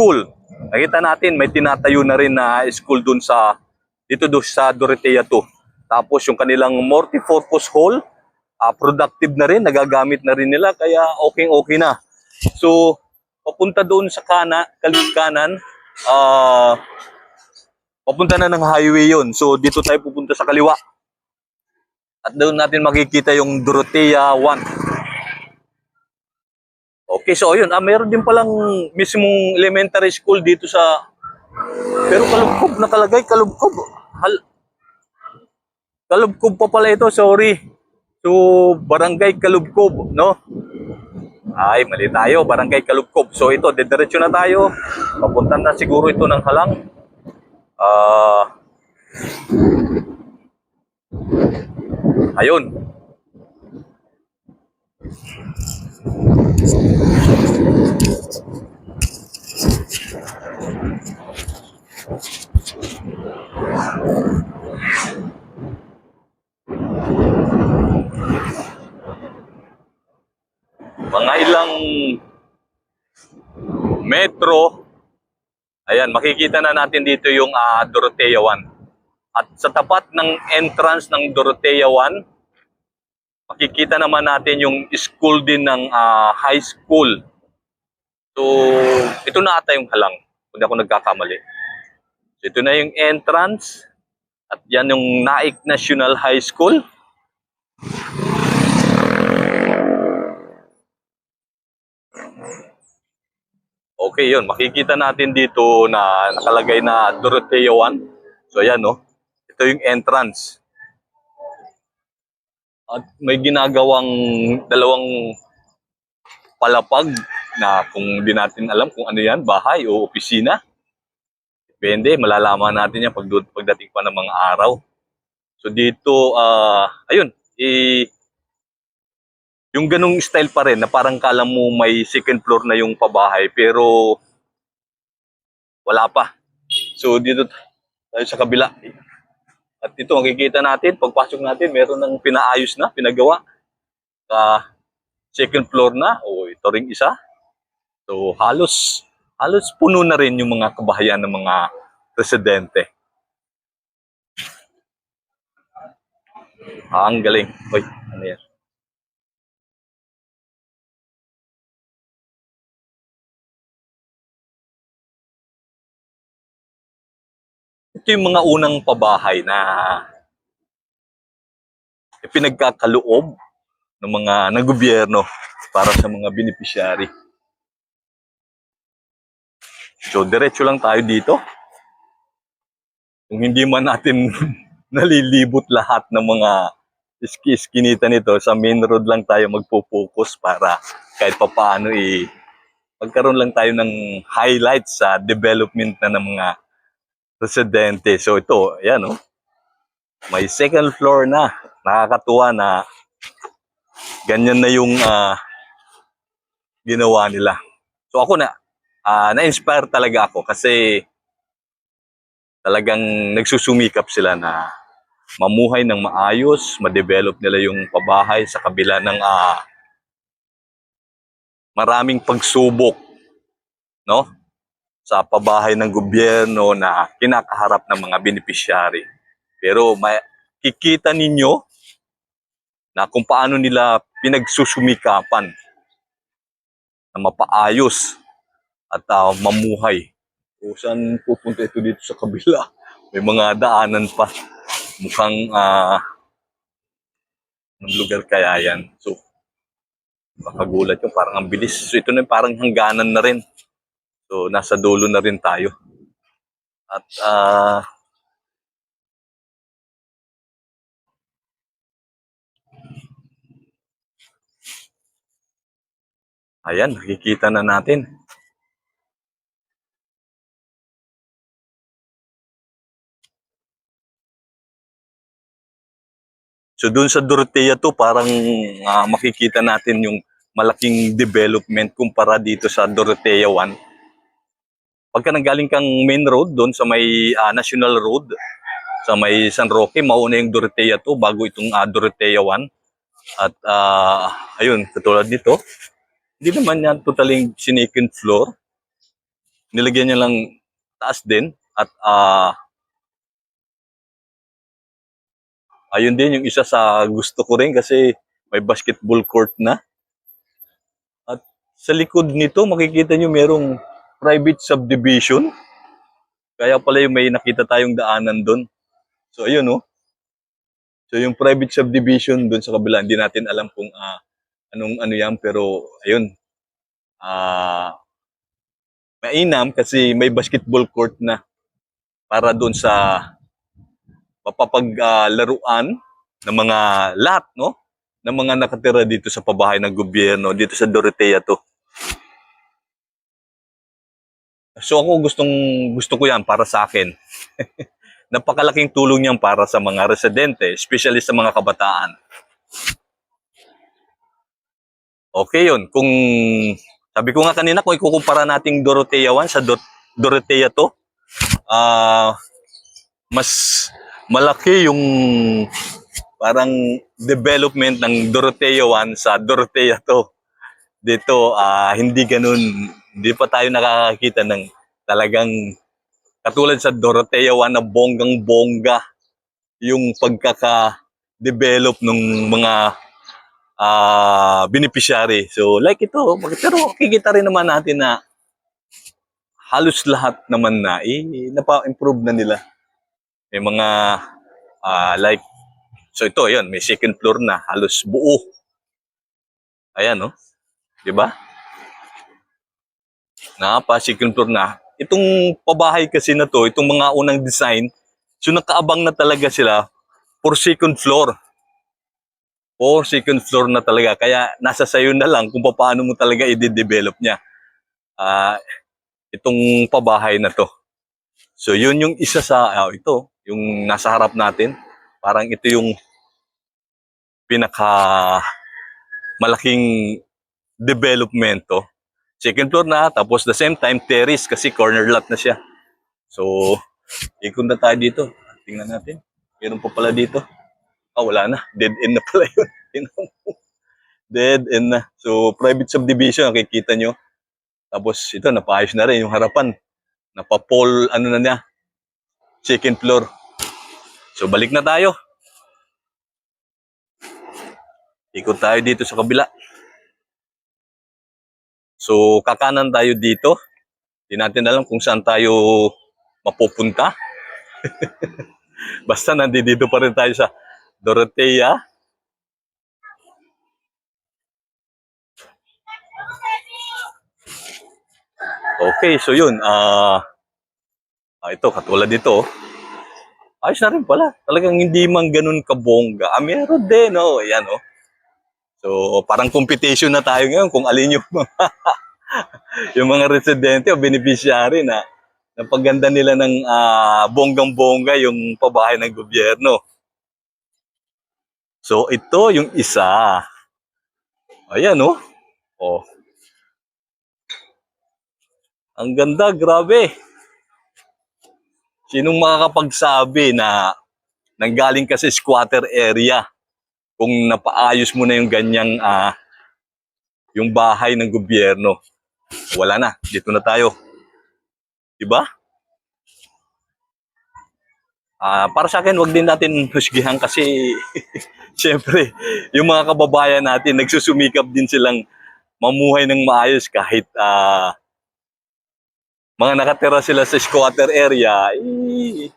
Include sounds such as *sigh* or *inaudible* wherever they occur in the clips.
school. Nakita natin may tinatayo na rin na school dun sa dito do sa Dorotea 2. Tapos yung kanilang multi-purpose hall, ah, productive na rin, nagagamit na rin nila kaya okay-okay na. So, papunta doon sa kana, kanan, ah papunta na ng highway yun. So, dito tayo pupunta sa kaliwa. At doon natin makikita yung Dorotea 1. Okay, so ayun, ah, meron din palang mismong elementary school dito sa pero Kalubkob nakalagay, Kalubkob. Hal Kalubkob pa pala ito, sorry. So, Barangay Kalubkob, no? Ay, mali tayo, Barangay Kalubkob. So ito, dediretso na tayo. Papunta na siguro ito ng halang. Ah. ayun. Mga ilang metro. Ayan, makikita na natin dito yung ah, Dorotea 1. At sa tapat ng entrance ng Dorotea 1, makikita naman natin yung school din ng ah, high school. So, ito na ata yung halang, kung di ako nagkakamali. So, ito na yung entrance. At yan yung Naik National High School. Okay, yun. Makikita natin dito na nakalagay na Dorotea 1. So, ayan, no? Ito yung entrance. At may ginagawang dalawang palapag na kung di natin alam kung ano yan, bahay o opisina. Depende, malalaman natin yan pag, pagdating pa ng mga araw. So dito, ah ayun, i yung ganong style pa rin na parang kala mo may second floor na yung pabahay pero wala pa. So dito tayo sa kabila. At ito makikita natin, pagpasok natin, meron ng pinaayos na, pinagawa. Sa second floor na, o ito ring isa. So halos, halos puno na rin yung mga kabahayan ng mga residente. Ah, ang galing. Hoy, ano yan? Ito yung mga unang pabahay na pinagkakaloob ng mga ng gobyerno para sa mga beneficiary. So, diretso lang tayo dito. Kung hindi man natin *laughs* nalilibot lahat ng mga iski-iskinita nito, sa main road lang tayo magpo-focus para kahit papaano i magkaroon lang tayo ng highlights sa development na ng mga residente. So ito, ayan oh. May second floor na. Nakakatuwa na ganyan na yung ah, ginawa nila. So ako na, ah, na-inspire talaga ako kasi talagang nagsusumikap sila na mamuhay ng maayos, ma-develop nila yung pabahay sa kabila ng ah, maraming pagsubok, no? Sa pabahay ng gobyerno na kinakaharap ng mga beneficiary. Pero makikita ninyo na kung paano nila pinagsusumikapan na mapaayos at ah, mamuhay. O saan pupunta ito dito sa kabila? May mga daanan pa. Mukhang ah ng lugar kaya yan. So, makagulat yung parang ang bilis. So, ito na parang hangganan na rin. So, nasa dulo na rin tayo. At, ah, ayan, nakikita na natin. So doon sa Dorotea to parang ah, makikita natin yung malaking development kumpara dito sa Dorotea 1. Pagka nanggaling kang main road doon sa may ah, National Road sa may San Roque, mauna yung Dorotea to bago itong ah, Dorotea 1. At ah, ayun, katulad nito, hindi naman yan totaling second floor. nilagyan niya lang taas din at ah ayun din yung isa sa gusto ko rin kasi may basketball court na. At sa likod nito makikita niyo merong private subdivision. Kaya pala yung may nakita tayong daanan doon. So ayun oh. So yung private subdivision doon sa kabila, hindi natin alam kung ah, anong ano yan pero ayun. Ah mainam kasi may basketball court na para doon sa mapapaglaruan ng mga lahat, no? ng mga nakatira dito sa pabahay ng gobyerno, dito sa Dorotea to. So ako gustong gusto ko 'yan para sa akin. *laughs* Napakalaking tulong niyan para sa mga residente, especially sa mga kabataan. Okay 'yun. Kung sabi ko nga kanina kung ikukumpara nating Dorotea 1 sa Dor- Dorotea 2, ah mas malaki yung parang development ng Dorotea 1 sa Dorotea 2 dito ah hindi ganun hindi pa tayo nakakakita ng talagang katulad sa Dorotea 1 na bonggang bongga yung pagkaka-develop ng mga ah beneficiary. So like ito, pero kikita rin naman natin na halos lahat naman na eh, napa-improve na nila. May mga ah, like so ito, yun, may second floor na, halos buo. Ayan, no? 'Di ba? Napa second floor na. Itong pabahay kasi na to, itong mga unang design, so nakaabang na talaga sila for second floor. For second floor na talaga. Kaya nasa sayo na lang kung paano mo talaga i-develop niya. Ah, itong pabahay na to. So yun yung isa sa ah, ito, yung nasa harap natin. Parang ito yung pinaka malaking development to. Second floor na, tapos the same time terrace kasi corner lot na siya. So, ikot na tayo dito. Tingnan natin. Meron pa pala dito. Ah, wala na. Dead end na pala yun. *laughs* Dead end na. So, private subdivision, nakikita nyo. Tapos, ito, napaayos na rin yung harapan. Napapol, ano na niya. Second floor. So, balik na tayo. Ikot tayo dito sa kabila. So, kakanan tayo dito. Hindi natin alam kung saan tayo mapupunta. *laughs* Basta nandito pa rin tayo sa Dorotea. Okay, so yun. ah, ito, katulad dito. Ayos na rin pala. Talagang hindi man ganun kabongga. Ah, meron din, oh. Ayan, oh. So, parang competition na tayo ngayon kung alin yung mga, *laughs* yung mga residente o beneficiary na napaganda nila ng ah, bonggang-bongga yung pabahay ng gobyerno. So, ito yung isa. Ayan, oh. Oh. Ang ganda, grabe. Sinong makakapagsabi na nanggaling ka sa squatter area kung napaayos mo na yung ganyang ah, yung bahay ng gobyerno. Wala na, dito na tayo. 'Di ba? Ah, para sa akin, wag din natin husgihan kasi *laughs* siyempre, yung mga kababayan natin nagsusumikap din silang mamuhay ng maayos kahit ah, mga nakatira sila sa squatter area, eh,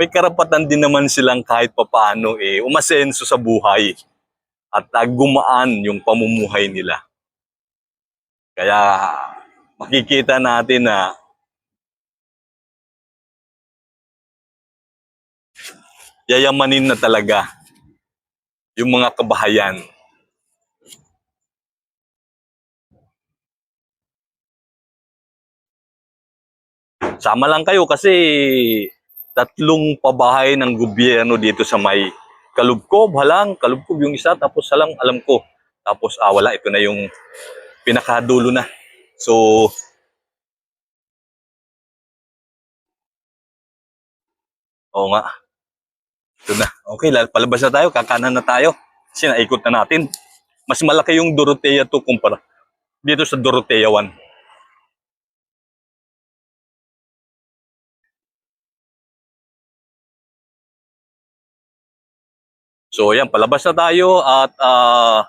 may karapatan din naman silang kahit papaano eh umasenso sa buhay at ah, gumaan yung pamumuhay nila. Kaya makikita natin na yayamanin na talaga yung mga kabahayan. Sama lang kayo kasi tatlong pabahay ng gobyerno dito sa may Kalubkob, halang, Kalubkob yung isa, tapos halang, alam ko. Tapos, ah, wala, ito na yung pinakadulo na. So, oo nga. Ito na. Okay, palabas na tayo, kakanan na tayo. Kasi naikot na natin. Mas malaki yung Dorotea to kumpara dito sa Dorotea 1. So, ayan, palabas na tayo at ah,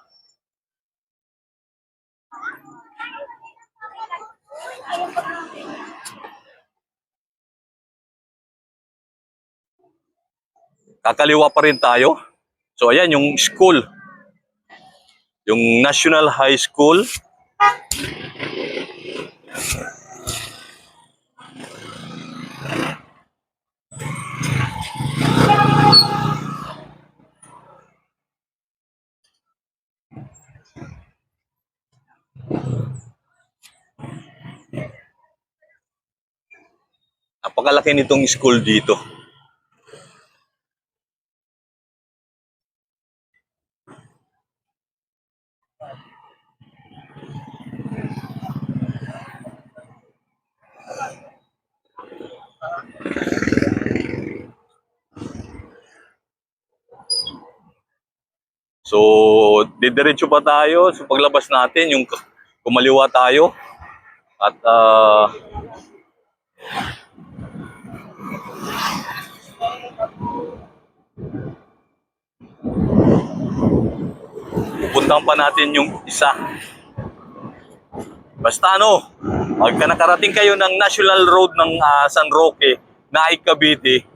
kakaliwa pa rin tayo. So, ayan, yung school. Yung National High School. Napakalaki nitong school dito. So, didiretso pa tayo sa paglabas natin, yung kumaliwa tayo. At ah, pupuntahan pa natin yung isa. Basta ano, pagka nakarating kayo ng National Road ng ah, San Roque, Naik Cavite,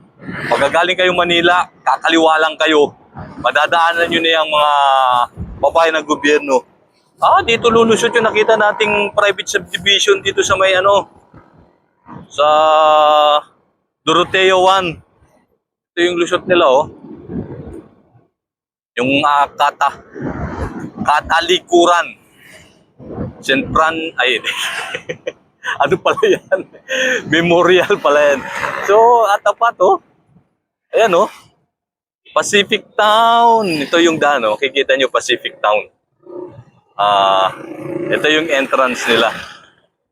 pagkagaling kayo Manila, kakaliwa lang kayo. Madadaanan nyo na yung mga babae ng gobyerno. Ah, dito lulusot yung nakita nating private subdivision dito sa may ano, sa Doroteo 1. Ito yung lusot nila oh. Yung ah, kata, katalikuran. St. Fran, ay, *laughs* ano pala yan? Memorial pala yan. So, at tapat, oh. Ayan, oh. Pacific Town. Ito yung daan, oh. Kikita nyo, Pacific Town. Ah, ito yung entrance nila.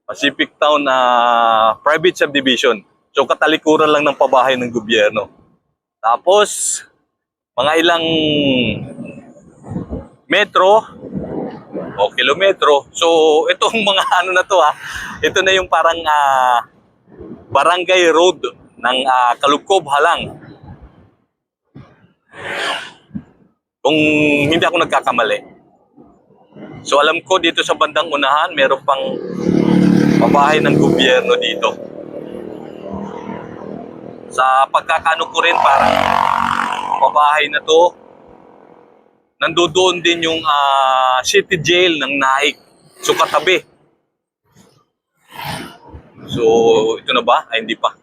Pacific Town na private subdivision. So, katalikuran lang ng pabahay ng gobyerno. Tapos, mga ilang metro o kilometro. So, itong *laughs* mga ano na to ha, ito na yung parang ah, barangay road ng uh, Kalugkob Halang. Kung hindi ako nagkakamali. So, alam ko dito sa bandang unahan, meron pang pabahay ng gobyerno dito. Sa pagkakano ko rin, parang pabahay na to, nandoon din yung ah, city jail ng Naik. So katabi. So ito na ba? Ay hindi pa.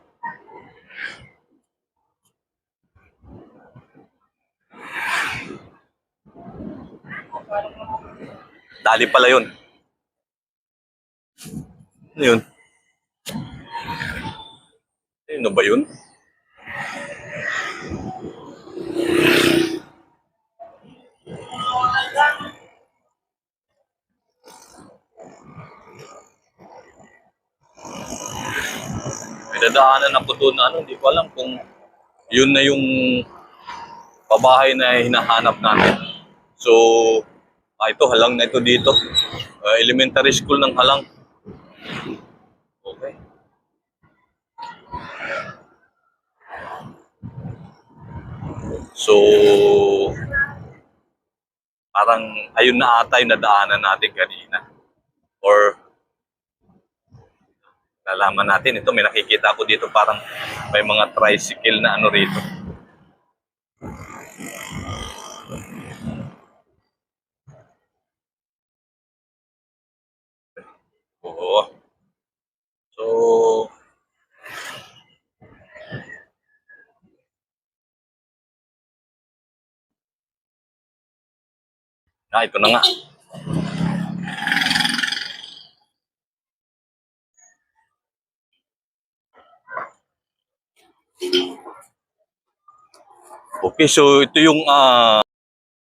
Dali pala yun. Ano yun? Ano ba yun? May dadaanan ako doon na ano, hindi ko alam kung yun na yung pabahay na hinahanap natin. So, ah, ito, halang na ito dito. Ah, elementary school ng halang. Okay. So, parang ayun na ata yung nadaanan natin kanina. Or nalaman natin. Ito may nakikita ako dito. Parang may mga tricycle na ano rito. Oo. So ah ito na nga Okay, so ito yung ah